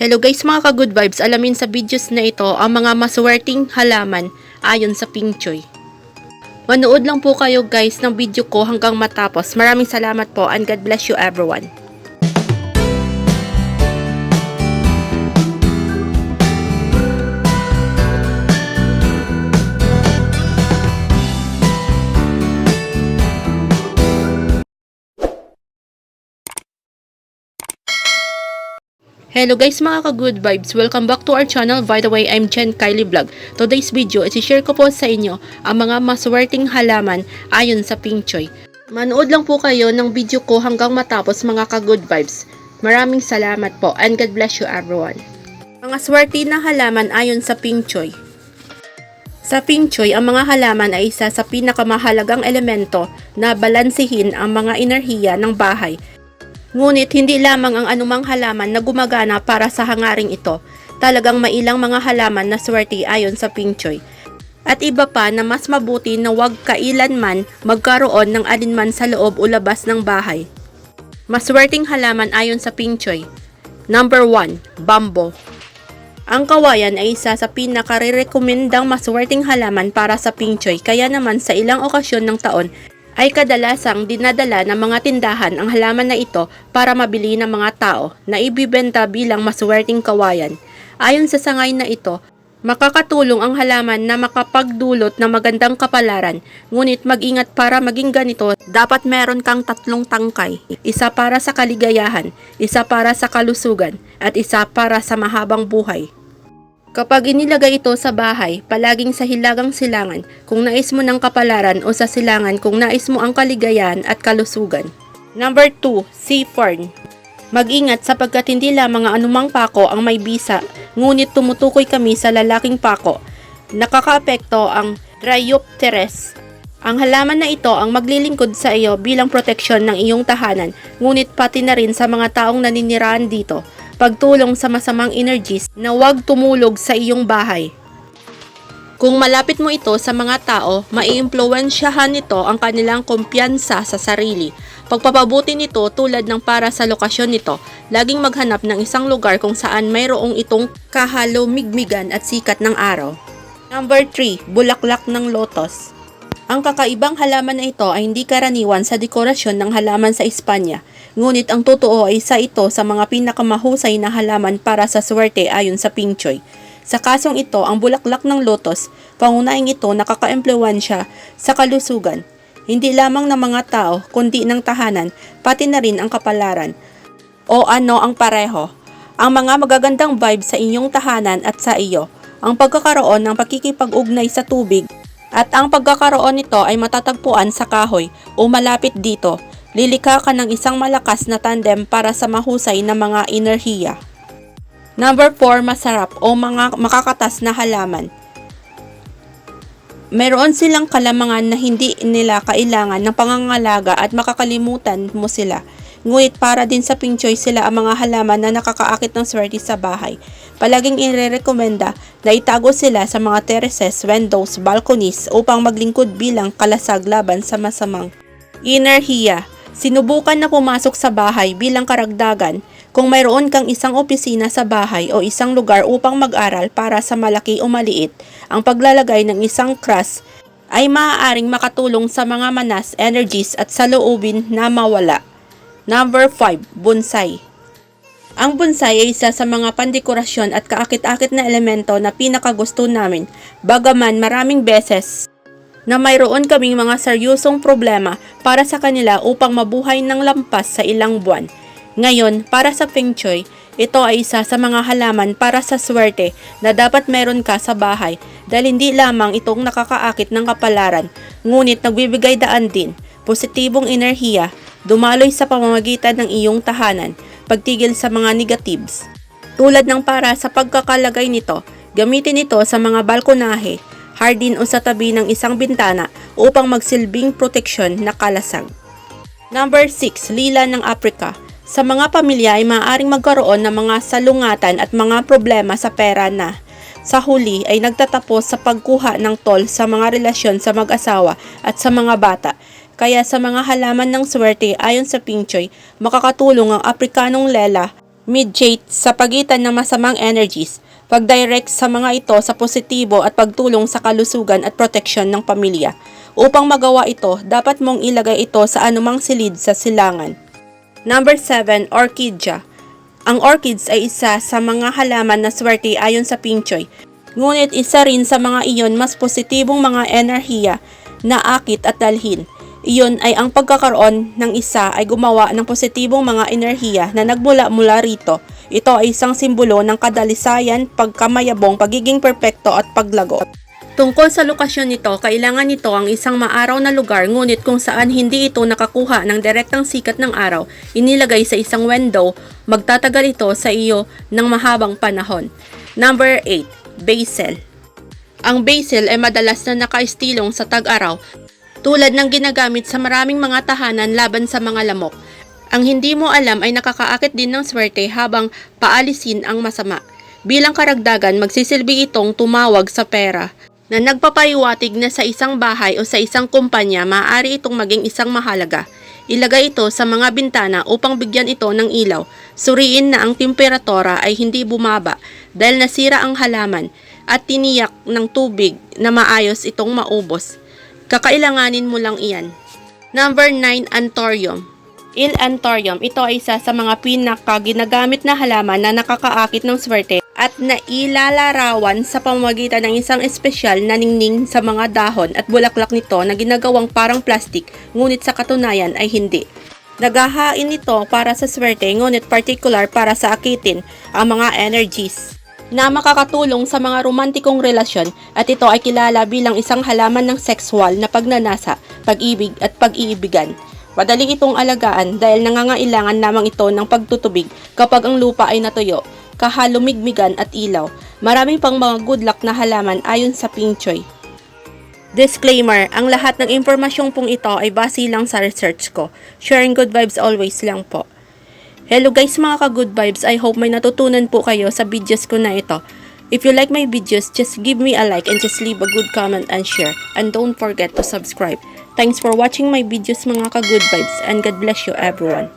Hello guys mga ka-good vibes, alamin sa videos na ito ang mga maswerteng halaman ayon sa Ping Choy. Manood lang po kayo guys ng video ko hanggang matapos. Maraming salamat po and God bless you everyone. Hello guys mga ka-good vibes! Welcome back to our channel. By the way, I'm Jen Kylie Vlog. Today's video, isi-share ko po sa inyo ang mga maswerteng halaman ayon sa Ping Choy. Manood lang po kayo ng video ko hanggang matapos mga ka-good vibes. Maraming salamat po and God bless you everyone. Mga swerte na halaman ayon sa Ping Choy. Sa Ping Choy, ang mga halaman ay isa sa pinakamahalagang elemento na balansihin ang mga enerhiya ng bahay Ngunit hindi lamang ang anumang halaman na gumagana para sa hangaring ito. Talagang mailang mga halaman na swerte ayon sa Ping Choy. At iba pa na mas mabuti na wag kailanman magkaroon ng alinman sa loob o labas ng bahay. Maswerteng halaman ayon sa Ping Choy. Number 1, bambo. Ang kawayan ay isa sa pinakarerekomendang maswerteng halaman para sa Ping Choy kaya naman sa ilang okasyon ng taon ay kadalasang dinadala ng mga tindahan ang halaman na ito para mabili ng mga tao na ibibenta bilang maswerteng kawayan. Ayon sa sangay na ito, makakatulong ang halaman na makapagdulot ng magandang kapalaran. Ngunit mag-ingat para maging ganito, dapat meron kang tatlong tangkay. Isa para sa kaligayahan, isa para sa kalusugan, at isa para sa mahabang buhay. Kapag inilagay ito sa bahay, palaging sa hilagang silangan kung nais mo ng kapalaran o sa silangan kung nais mo ang kaligayahan at kalusugan. Number 2, sea fern. Mag-ingat sapagkat hindi lamang ang anumang pako ang may bisa, ngunit tumutukoy kami sa lalaking pako. Nakakaapekto ang Dryopteres. Ang halaman na ito ang maglilingkod sa iyo bilang proteksyon ng iyong tahanan, ngunit pati na rin sa mga taong naninirahan dito pagtulong sa masamang energies na huwag tumulog sa iyong bahay. Kung malapit mo ito sa mga tao, maiimpluwensyahan nito ang kanilang kumpiyansa sa sarili. Pagpapabuti nito tulad ng para sa lokasyon nito, laging maghanap ng isang lugar kung saan mayroong itong kahalumigmigan at sikat ng araw. Number 3, bulaklak ng lotos. Ang kakaibang halaman na ito ay hindi karaniwan sa dekorasyon ng halaman sa Espanya. Ngunit ang totoo ay isa ito sa mga pinakamahusay na halaman para sa swerte ayon sa Ping. Sa kasong ito, ang bulaklak ng lotos, pangunahing ito nakaka-impluwensya sa kalusugan. Hindi lamang ng mga tao, kundi ng tahanan, pati na rin ang kapalaran. O ano ang pareho? Ang mga magagandang vibes sa inyong tahanan at sa iyo, ang pagkakaroon ng pakikipag-ugnay sa tubig, at ang pagkakaroon nito ay matatagpuan sa kahoy o malapit dito. Lilikha ka ng isang malakas na tandem para sa mahusay na mga enerhiya. Number 4, masarap o mga makakatas na halaman. Meron silang kalamangan na hindi nila kailangan ng pangangalaga at makakalimutan mo sila. Ngunit para din sa Ping Choy sila ang mga halaman na nakakaakit ng swerte sa bahay. Palaging irerekomenda na itago sila sa mga terraces, windows, balconies upang maglingkod bilang kalasag laban sa masamang enerhiya. Sinubukan na pumasok sa bahay bilang karagdagan kung mayroon kang isang opisina sa bahay o isang lugar upang mag-aral para sa malaki o maliit, ang paglalagay ng isang cross ay maaaring makatulong sa mga manas, energies at saloobin na mawala. Number 5, bonsai. Ang bonsai ay isa sa mga pandekorasyon at kaakit-akit na elemento na pinakagusto namin, bagaman maraming beses na mayroon kaming mga seryosong problema para sa kanila upang mabuhay ng lampas sa ilang buwan. Ngayon, para sa Feng Shui, ito ay isa sa mga halaman para sa swerte na dapat meron ka sa bahay dahil hindi lamang itong nakakaakit ng kapalaran, ngunit nagbibigay daan din, positibong enerhiya, dumaloy sa pamamagitan ng iyong tahanan, pagtigil sa mga negatives. Tulad ng para sa pagkakalagay nito, gamitin ito sa mga balkonahe, hardin o sa tabi ng isang bintana upang magsilbing proteksyon na kalasag. Number 6, lila ng Africa. Sa mga pamilya ay maaaring magkaroon ng mga salungatan at mga problema sa pera na sa huli ay nagtatapos sa pagkuha ng tol sa mga relasyon sa mag-asawa at sa mga bata. Kaya sa mga halaman ng swerte ayon sa Ping Choy, makakatulong ang Afrikanong lela, mediate sa pagitan ng masamang energies, pagdirect sa mga ito sa positibo at pagtulong sa kalusugan at proteksyon ng pamilya. Upang magawa ito, dapat mong ilagay ito sa anumang silid sa silangan. Number 7, Orchidea. Ang orchids ay isa sa mga halaman na swerte ayon sa Ping Choi. Ngunit isa rin sa mga iyon mas positibong mga enerhiya na akit at dalhin. Iyon ay ang pagkakaroon ng isa ay gumawa ng positibong mga enerhiya na nagmula mula rito. Ito ay isang simbolo ng kadalisayan, pagkamayabong, pagiging perpekto at paglago. Tungkol sa lokasyon nito, kailangan nito ang isang maaraw na lugar ngunit kung saan hindi ito nakakuha ng direktang sikat ng araw, inilagay sa isang window, magtatagal ito sa iyo ng mahabang panahon. Number 8. Basil Ang basil ay madalas na nakaistilong sa tag-araw tulad ng ginagamit sa maraming mga tahanan laban sa mga lamok. Ang hindi mo alam ay nakakaakit din ng swerte habang paalisin ang masama. Bilang karagdagan, magsisilbi itong tumawag sa pera na nagpapaiwatig na sa isang bahay o sa isang kumpanya maaari itong maging isang mahalaga. Ilagay ito sa mga bintana upang bigyan ito ng ilaw. Suriin na ang temperatura ay hindi bumaba dahil nasira ang halaman at tiniyak ng tubig na maayos itong maubos. Kakailanganin mo lang iyan. Number 9, Anthurium. Il Anthurium, ito ay isa sa mga pinaka ginagamit na halaman na nakakaakit ng swerte at nailalarawan sa pamamagitan ng isang espesyal na ningning sa mga dahon at bulaklak nito na ginagawang parang plastik ngunit sa katunayan ay hindi. Naghahain ito para sa swerte ngunit particular para sa akitin ang mga energies na makakatulong sa mga romantikong relasyon at ito ay kilala bilang isang halaman ng sexual na pagnanasa, pag-ibig at pag-iibigan. Madali itong alagaan dahil nangangailangan lamang ito ng pagtutubig kapag ang lupa ay natuyo, kahalumigmigan at ilaw. Maraming pang mga good luck na halaman ayon sa Ping Choi. Disclaimer, ang lahat ng impormasyong pong ito ay base lang sa research ko. Sharing good vibes always lang po. Hello guys mga ka-good vibes, I hope may natutunan po kayo sa videos ko na ito. If you like my videos, just give me a like and just leave a good comment and share. And don't forget to subscribe. Thanks for watching my videos mga ka-good vibes and God bless you everyone.